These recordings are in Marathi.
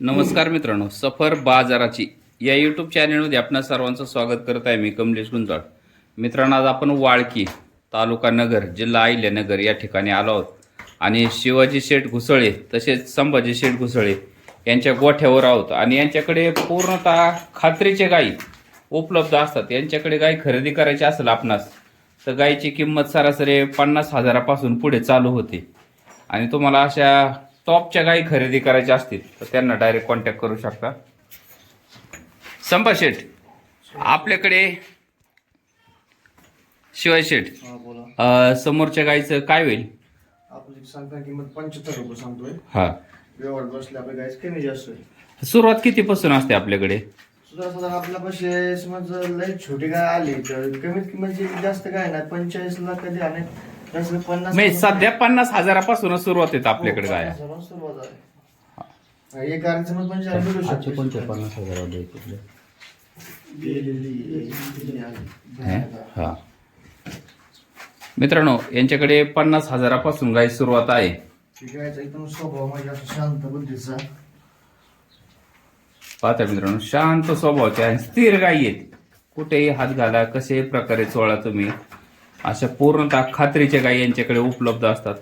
नमस्कार मित्रांनो सफर बाजाराची या यूट्यूब चॅनलमध्ये आपण सर्वांचं स्वागत करत आहे मी कमलेश गुंजाळ. मित्रांनो आज आपण वाळकी तालुका नगर जिल्हा अहिल्यानगर या ठिकाणी आलो आहोत. आणि शिवाजी शेठ घुसळे तसेच संभाजी शेठ घुसळे यांच्या गोठ्यावर आहोत. आणि यांच्याकडे पूर्णतः खात्रीचे गायी उपलब्ध असतात. यांच्याकडे गाय खरेदी करायची असेल आपणास तर गायीची किंमत सरासरी पन्नास हजारापासून पुढे चालू होते. आणि तुम्हाला अशा टॉपच्या गायी खरेदी करायच्या असतील तर त्यांना डायरेक्ट कॉन्टॅक्ट करू शकता. संभा शेठ आपल्याकडे शिवाय शेठ अं, समोरच्या गायीचं काय होईल? आपली सांगता किंमत पंच्याहत्तर रुपये सांगतोय. हा. व्यवहार बसले आपल्या गायस कमी जास्त आहे सुरुवात कितीपासून असते आपल्याकडे? सुद्धा साधारण आपल्या पाशी समज लय छोटी गाय आली तर कमीत किंमत जास्त काय नाही पंचेचाळीस ला कधी आणि पन्नास म्हणजे सध्या पन्नास हजारापासूनच सुरुवात येते आपल्याकडे गाया पन्नास हजारावर सुरुवात आहे. एक गाडी समज पंचेचाळीस मिळू शकते. पन्नास हजार गेलेली आली. हा? मित्रांनो यांच्याकडे पन्नास हजारापासून गाय सुरुवात आहे. एकदम स्वभाव म्हणजे असं शांत बुद्धीचा. पाहता मित्रांनो शांत स्वभावाचे आणि स्थिर गायी आहेत. कुठेही हात घाला कसे प्रकारे चोळा तुम्ही. अशा पूर्णतः खात्रीच्या गाई यांच्याकडे उपलब्ध असतात.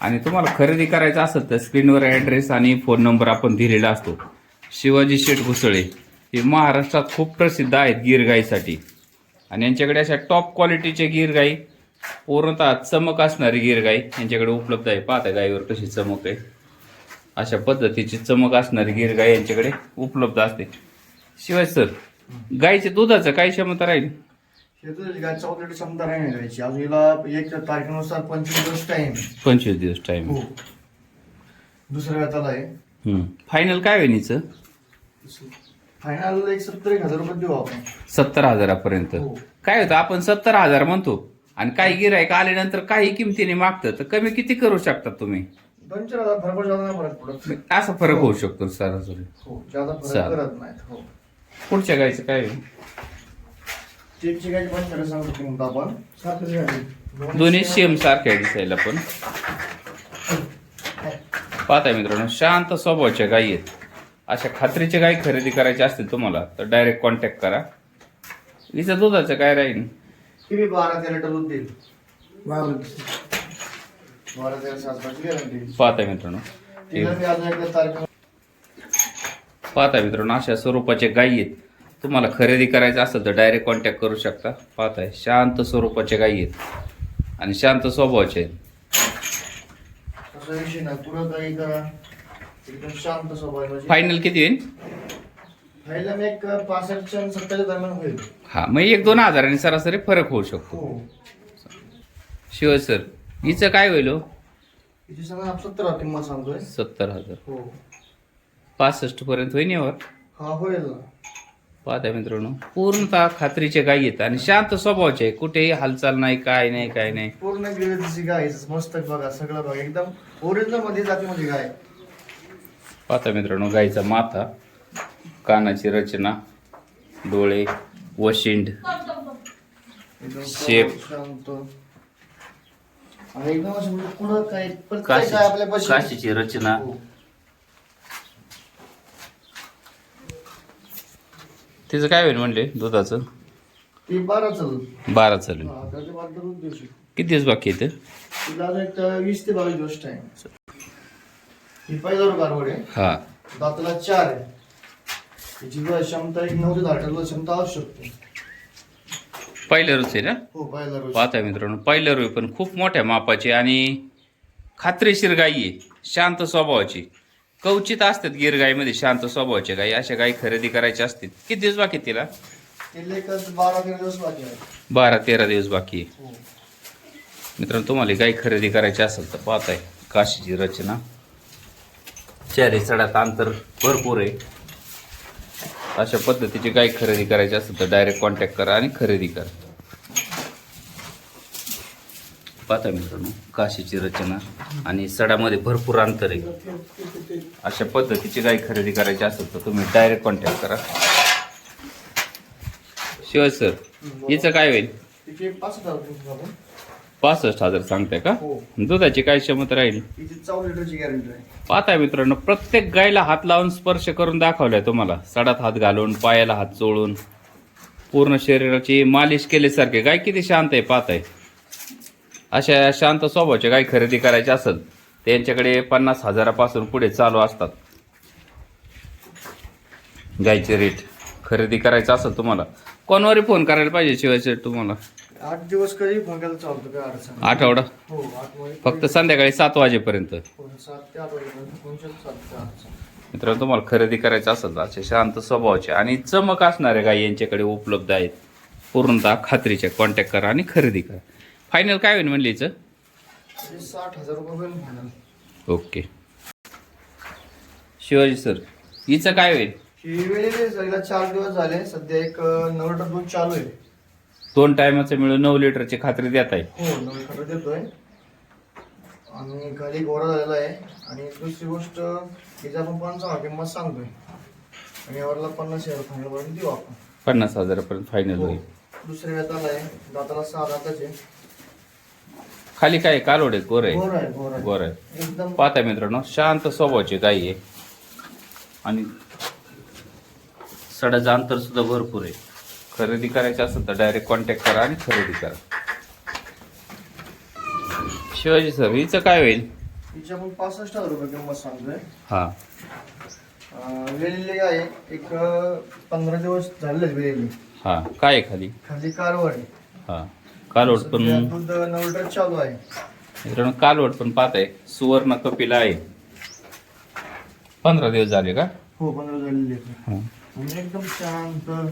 आणि तुम्हाला खरेदी करायचं असेल तर स्क्रीनवर ॲड्रेस आणि फोन नंबर आपण दिलेला असतो. शिवाजी शेठ घुसळे हे महाराष्ट्रात खूप प्रसिद्ध आहेत गिर गाईसाठी आणि यांच्याकडे अशा टॉप क्वालिटीचे गिर गाई पूर्णतः चमक असणारी गिर गाई यांच्याकडे उपलब्ध आहे. पाहता गाईवर कशी चमक आहे. अशा पद्धतीची चमक असणारी गिर गाई यांच्याकडे उपलब्ध असते. शिवाय सर गाईच्या दुधाचं काय क्षमता राहील? गाय चौकटी क्षमता नाही गायची अजून हिला एक तारखेनुसार पंचवीस दिवस टाइम पंचवीस दिवस टाइम हो. दुसऱ्या वेळाला आहे. फायनल काय होईल हिचं? फायनल एक सत्तर एक हजार रुपये देऊ आपण. सत्तर हजारापर्यंत. हो. काय होतं? आपण सत्तर हजार म्हणतो. आणि काही गिरायक आल्यानंतर काही किमतीने मागतं. तर कमी किती करू शकतात तुम्ही? दोन चार हजार फरक जादा नाही फरक पडत असा फरक होऊ शकतो सरासरी. हो. जादा फरक चालेल. करत नाहीत हो. पुढच्या गायचं काय होईल? चेकची गायची पण खरं सांगतो किंमत आपण. सारखंच गाडी. दोन्ही सेम सारख्या दिसायला पण. पाहताय मित्रांनो शांत स्वभावाच्या गायी आहेत. अशा खात्रीच्या गायी खरेदी करायच्या असतील तुम्हाला तर डायरेक्ट कॉन्टॅक्ट करा. हिचं दुधाचं काय राहील ती बी बारा तेरा लिटर दूध देईल? बारा तेरा आसपास गॅरंटी पाहताय मित्रांनो. तिला मी अजून एकदा तारखे पाहताय मित्रांनो अशा स्वरूपाच्या गायी आहेत. तुम्हाला खरेदी करायचं असेल तर डायरेक्ट कॉन्टॅक्ट करू शकता. पाहताय शांत स्वरूपाच्या गायी आहेत. आणि शांत स्वभावाचे आहेत. काही फायनल किती होईल? आणि होईल. हा मग एक दोन हजारांनी सरासरी फरक होऊ शकतो. हो. शिवाय सर हिचं काय होईल हो? सत्तर हजार. हो. पासष्ट पर्यंत होईन यावर? हा होईल. पाहता मित्रांनो. पूर्णतः खात्रीचे गायी आहेत आणि शांत स्वभावाचे आहे कुठेही हालचाल नाही काय नाही काय नाही. पूर्ण गिळतीची गाय मस्तक बघा सगळं बघा. एकदम ओरिजिनलमध्ये जाते म्हणजे गाय पाहता मित्रांनो गाईचा माथा कानाची रचना डोळे वशिंड एकदम शेप. शांत. आणि एकदम असं म्हणजे पुढं काय प्रत्येक काशी गाय आपल्या पाशी काशीची रचना हो. तिचं काय होईल म्हणले दुधाचं? ती बारा चालू बारा चालेल. हा, किती दिवस बाकी येतं तिला अजून एक वीस ते बावीस दिवस टाइम ही पहिला कारवड आहे. हा. दाताला चार आहे. तिची क्षमता एक नऊ ते दहा टक्के क्षमता असू शकते. पहिलं रोज आहे ना? हो पहिला रोज. पाहता मित्रांनो पहिलं रोय पण खूप मोठ्या मापाची आणि खात्रीशीर गायी आहे. शांत स्वभावाची. कवचित असतात गिर गाईमध्ये शांत स्वभावाच्या गायी अशा गायी खरेदी करायच्या असतील. किती दिवस बाकी तिला? बारा तेरा दिवस बाकी आहे बारा तेरा दिवस बाकी आहे. हो. मित्रांनो तुम्हाला गाय खरेदी करायची असेल तर पाहताय काशीची रचना. चारी चढ्यात अंतर भरपूर आहे. अशा पद्धतीची गाय खरेदी करायची असेल तर डायरेक्ट कॉन्टॅक्ट करा आणि खरेदी करा. पाहता मित्रांनो काशीची रचना आणि सडामध्ये भरपूर अंतर आहे. अशा पद्धतीची गाय खरेदी करायची असेल तर तुम्ही डायरेक्ट कॉन्टॅक्ट करा. शिवाय सर हिचं काय होईल? पासष्ट हजार सांगताय का? हो. दुधाची काय क्षमता राहील? पाहताय मित्रांनो प्रत्येक गायला हात लावून स्पर्श करून दाखवलाय तुम्हाला. सडात हात घालून पायाला हात चोळून पूर्ण शरीराची मालिश केल्यासारखे. गाय किती शांत आहे पाहताय. अशा शांत स्वभावाच्या गाय खरेदी करायची असेल त्यांच्याकडे पन्नास हजारापासून पुढे चालू असतात. गायचे रेट खरेदी करायचं असेल तुम्हाला कोणवारी फोन करायला पाहिजे शिवाय तुम्हाला? आठ दिवस कधी फोन चालतो काय अडचण आठवडा? हो फक्त संध्याकाळी सात वाजेपर्यंत. हो, मित्रांनो तुम्हाला खरेदी करायचं असेल असे शांत स्वभावाचे आणि चमक असणारे गाई यांच्याकडे उपलब्ध आहेत. पूर्णतः खात्रीचे. कॉन्टॅक्ट करा आणि खरेदी करा. फायनल काय होईल म्हणली हिचं? ते साठ हजार रुपये फायनल ओके शिवाजी सर हिचं काय होईल? ही वेळेला जायला चार दिवस झाले सध्या एक अं, नऊ लिटर दूध चालू आहे. दोन टायमाचं मिळून नऊ लिटरची खात्री देत आहे. हो नऊ लिटर देतोय. आणि घरी गोरा झालेला आहे. आणि दुसरी गोष्ट तिचा आपण पंचावन्न किंमत सांगतोय. आणि यावरला पन्नास हजार फायनल पर्यंत देऊ आपण. पन्नास हजारापर्यंत फायनल हो. होईल. दुसऱ्या वेताला आहे दाताला सहा दाताचे. खाली काय कालोड गोर आहे गोर आहे गोर आहे गोर आहे एकदम पाहता मित्रांनो शांत स्वभावाची गाई आहे. आणि सडाचं अंतर सुद्धा भरपूर आहे. खरेदी करायची असेल तर डायरेक्ट कॉन्टॅक्ट करा आणि खरेदी करा. शिवाजी सर हिचं काय होईल? तिची आपण पासष्ट हजार रुपये किंमत सांगतोय. हा. अं, वेलेली आहे. एक अं, पंधरा दिवस झालेले वेलेली. हा. काय आहे खाली? खाली कारवड आहे. हा. कालवड सध्या पण चालू आहे. मित्रांनो कालवड पण पाहत आहे सुवर्ण कपिला आहे. पंधरा दिवस झाले का? हो पंधरा झालेली हा. एकदम शांत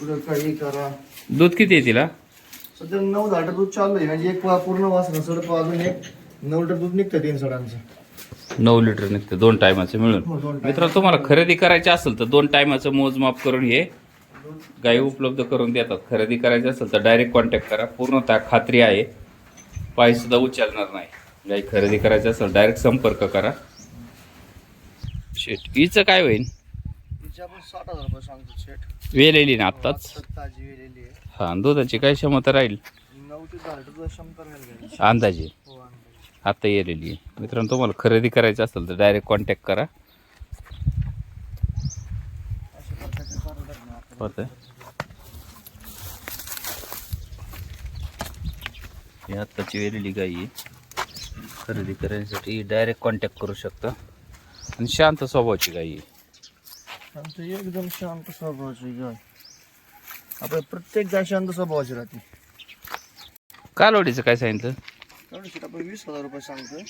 पुढे काही करा. दूध किती आहे तिला? सध्या नऊ दहा दूध चालू आहे. म्हणजे एक वा- पूर्ण वास नसलं तर अजून एक. नऊ लिटर दूध निघतं तीन सडांचं. नऊ लिटर निघते. दोन टायमाचं मिळून. हो दोन. मित्रांनो तुम्हाला खरेदी करायची असेल तर दोन टायमाचं मोजमाप करून हे गाई उपलब्ध करून देतात. खरेदी करायची असेल तर डायरेक्ट कॉन्टॅक्ट करा. पूर्णतः खात्री आहे. पाय सुद्धा उचलणार नाही. गाई खरेदी करायची असेल डायरेक्ट संपर्क करा. शेट. हिचं काय होईल वेलेली ना आत्ताच? हा दुधाची काय क्षमता राहील. अंदाजे. हो अंदाजे. आता येलेली आहे. मित्रांनो तुम्हाला खरेदी करायची असेल तर डायरेक्ट कॉन्टॅक्ट करा अशा प्रकारचे होत ही आत्ताची वेलेली गाई आहे. खरेदी करण्यासाठी डायरेक्ट कॉन्टॅक्ट करू शकता. आणि शांत स्वभावाची गाई आहे. एकदम शांत स्वभावाची गाय. आपल्या प्रत्येक गाय शांत स्वभावाची राहते. कालवडीचं काय सांगितलं? शेट आपण वीस हजार रुपये सांगतोय.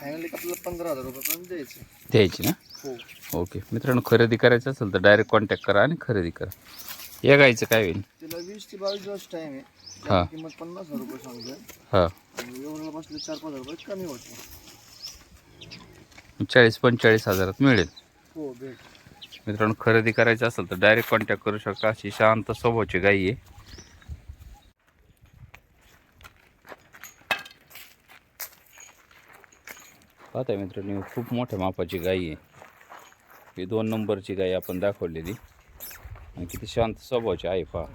फायनली आपल्याला पंधरा हजार रुपये द्यायचे द्यायची ना? ओके. मित्रांनो खरेदी करायचं असेल तर डायरेक्ट कॉन्टॅक्ट करा आणि खरेदी करा. या गाईचं काय होईल? तिला वीस ते बावीस दिवस टाइम आहे. हा. त्याची किंमत पन्नास हजार रुपये सांगतोय. हां. आणि एवढ्याला बसले चार पाच हजार रुपये कमी होते. चाळीस पंचेचाळीस हजारात मिळेल. हो भेट. मित्रांनो खरेदी करायचं असेल तर डायरेक्ट कॉन्टॅक्ट करू शकता. अशी शांत स्वभावाची गाई आहे. पाहताय मित्रांनो खूप मोठ्या मापाची गाई आहे. ही दोन नंबरची गाय आपण दाखवलेली. आणि किती शांत स्वभावाची आहे पहा.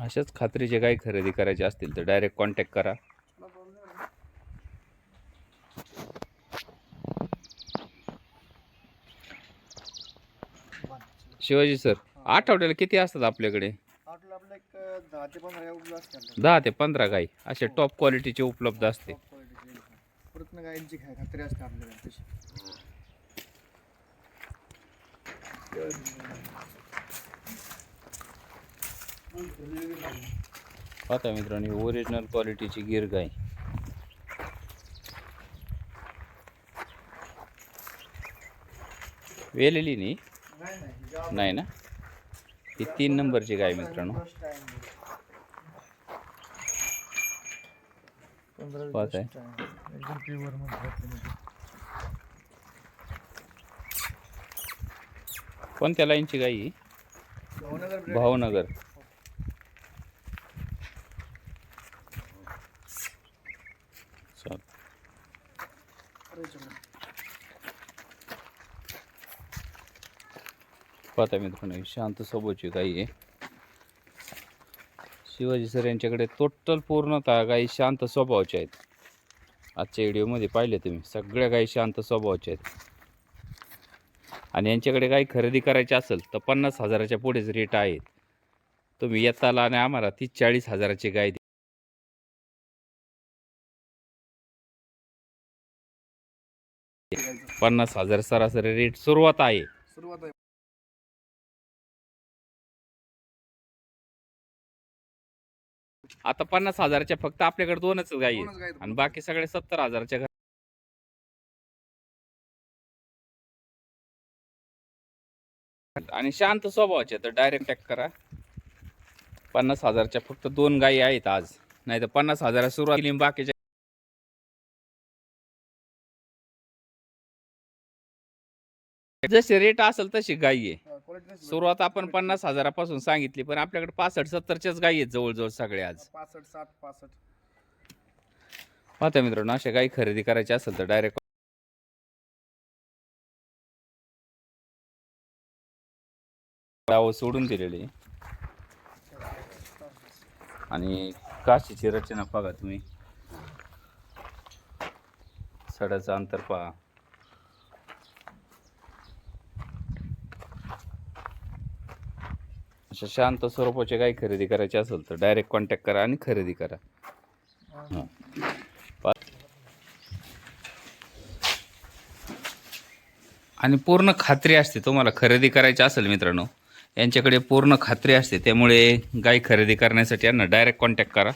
अशाच खात्रीचे गाय खरेदी करायचे असतील तर डायरेक्ट कॉन्टॅक्ट करा. शिवाजी सर आठवड्याला किती असतात आपल्याकडे? आपलं एक दहा ते पंधरा या उपलब्ध असतात. दहा ते पंधरा गाई असे टॉप क्वालिटीचे उपलब्ध असते. Top quality चे. प्रयत्न गायची खाय खात्री असते आपल्याला तशी. पाहता मित्रांनो ओरिजिनल क्वालिटीची गिर गाय. वेलेली नाही. नाही ना? ही तीन नंबरची गाय मित्रांनो. आहे. कोणत्या लाईनची गाय ही? भावनगर. पाहता मित्रांनो शांत स्वभावची गाई आहे. शिवाजी सर यांच्याकडे टोटल पूर्णतः गाई शांत स्वभावाच्या आहेत. आजच्या व्हिडिओमध्ये पाहिले तुम्ही सगळ्या गाई शांत स्वभावाच्या आहेत. आणि यांच्याकडे गाई खरेदी करायची असेल तर पन्नास हजाराच्या पुढेच रेट आहेत तुम्ही येताला आणि आम्हाला तीस चाळीस हजाराची गाय पन्नास हजार सरासरी रेट सुरुवात आहे. सुरुवात आहे. आता पन्नास हजाराच्या फक्त आपल्याकडे दोनच गाई आहेत. दोनच गाई आहेत. आणि बाकी सगळे सत्तर हजाराच्या घ- आणि शांत स्वभावाचे तर डायरेक्ट टॅक करा. पन्नास हजारच्या फक्त दोन गायी आहेत आज. नाही तर पन्नास हजारा सुरुवात केली आणि बाकीच्या जसे रेट असेल तशी गायी आहे. सुरुवात आपण पन्नास हजारापासून सांगितली पण आपल्याकडे पासष्ट सत्तरच्याच गायी आहेत जवळजवळ सगळे आज. पासष्ट साठ पासष्ट. पाहता मित्रांनो अशा गायी खरेदी करायची असेल तर डायरेक्ट गाव सोडून दिलेली. आणि काशीची रचना बघा तुम्ही. सडाचं अंतर पहा. अशा शांत स्वरूपाचे गाय खरेदी करायचे असेल तर डायरेक्ट कॉन्टॅक्ट करा आणि खरेदी करा. हां. आणि पूर्ण खात्री असते तुम्हाला खरेदी करायची असेल मित्रांनो यांच्याकडे पूर्ण खात्री असते त्यामुळे गाय खरेदी करण्यासाठी यांना डायरेक्ट कॉन्टॅक्ट करा.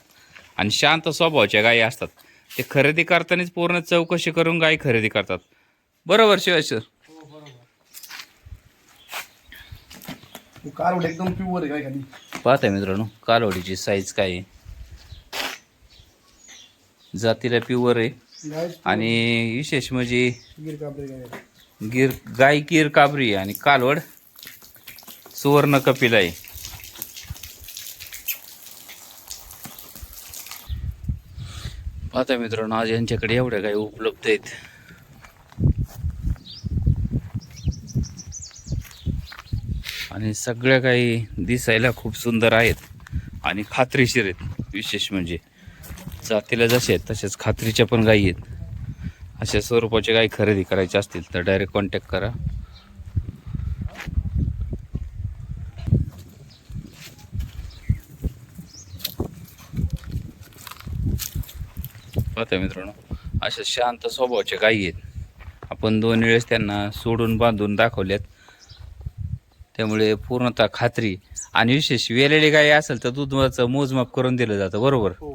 आणि शांत स्वभावाच्या गायी असतात ते खरेदी करतानाच पूर्ण चौकशी करून गाय खरेदी करतात. बरोबर शिवाय सर हो बरोबर कारवड एकदम प्युअर आहे काय खाली. पाहता मित्रांनो कालवडीची साईज काय आहे? जातीला प्युअर आहे. आणि विशेष म्हणजे गिर कापरे काय? गिर गाय गिर काबरी आणि कालवड सुवर्ण कपिल आहे. पाहता मित्रांनो आज यांच्याकडे एवढ्या गाय उपलब्ध आहेत. आणि सगळ्या काही दिसायला खूप सुंदर आहेत आणि खात्रीशीर आहेत विशेष म्हणजे. जातीला जसे आहेत तसेच खात्रीच्या पण गायी आहेत. अशा स्वरूपाचे गाय खरेदी करायचे असतील तर डायरेक्ट कॉन्टॅक्ट करा. पाहता मित्रांनो अशा शांत स्वभावाच्या गायी आहेत. आपण दोन वेळेस त्यांना सोडून बांधून दाखवल्यात. त्यामुळे पूर्णतः खात्री. आणि विशेष वेलेली गाय असेल तर दुधाचं मोजमाप करून दिलं जातं बरोबर? हो.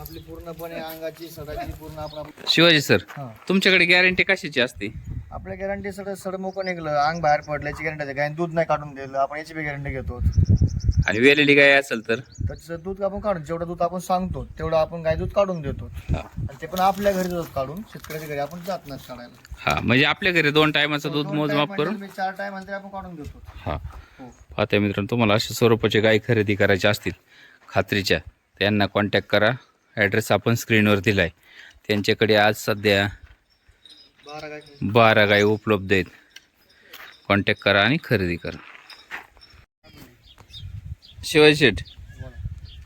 आपली पूर्णपणे अंगाची सडाची पूर्ण आपण शिवाजी सर हा. तुमच्याकडे गॅरंटी कशाची असते? आपल्या गॅरंटी सड सडमुकं निघलं अंग बाहेर पडल्याची गॅरंटी आहे. दूध नाही काढून दिलं आपण याची बी गॅरंटी घेतो आणि वेलेली गाय असेल तर? त्याचं दूध आपण काढून जेवढं दूध आपण सांगतो तेवढं आपण गाय दूध काढून देतो. हा. आणि ते पण आपल्या घरी दूध काढून शेतकऱ्याच्या घरी आपण जात नाही काढायला हा म्हणजे आपल्या घरी दोन टायमाचं दूध दोन मोजमाप करून? मी चार टाइम अंतर आपण काढून देतो. हा. हो. पाहता मित्रांनो तुम्हाला अशा स्वरूपाचे गाय खरेदी करायच्या असतील खात्रीच्या त्यांना कॉन्टॅक्ट करा. ॲड्रेस आपण स्क्रीनवर दिला आहे त्यांच्याकडे आज सध्या बारा गाय बारा गाय उपलब्ध आहेत. कॉन्टॅक्ट करा आणि खरेदी करा. शिवाजी शेठ.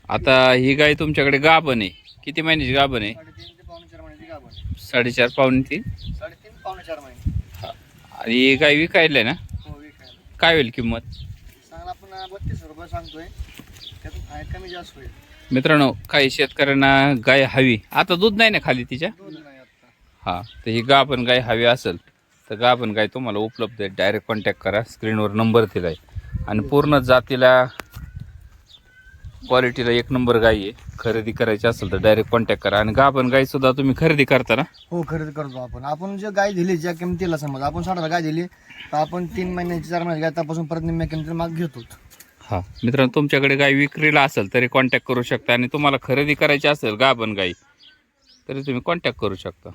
आता ही गाय तुमच्याकडे गाभण आहे. किती महिन्याची गाभण आहे? साडेतीन ते पावणे चार महिन्याची गाभण साडेचार पावणे तीन. साडेतीन पावणे चार महिने आणि ही गाय विकायला आहे ना? हो विकायला काय होईल किंमत? सांगा आपण बत्तीस रुपये सांगतोय त्यातून कमी जास्त होईल मित्रांनो काही शेतकऱ्यांना गाय हवी. आता दूध नाही ना खाली तिच्या? दूध नाही आता हां तर ही गाभण गाय हवी असेल तर गाभण गाय तुम्हाला उपलब्ध आहे. डायरेक्ट कॉन्टॅक्ट करा. स्क्रीनवर नंबर दिला आहे आणि पूर्ण जातीला क्वालिटीला एक नंबर गाय आहे. खरेदी करायची असेल तर डायरेक्ट कॉन्टॅक्ट करा. आणि गाभण गाय सुद्धा तुम्ही खरेदी करता ना? हो खरेदी करतो आपण. आपण जे गाय दिली ज्या किमतीला समज आपण साठाला गाय दिली तर आपण तीन महिन्याची चार महिन्याची गाय तपासून परत निम्म्या किमतीला माग घेतो. हां. मित्रांनो तुमच्याकडे गाय विक्रीला असेल तरी कॉन्टॅक्ट करू शकता. आणि तुम्हाला खरेदी करायची असेल गाभण गाई तरी तुम्ही कॉन्टॅक्ट करू शकता.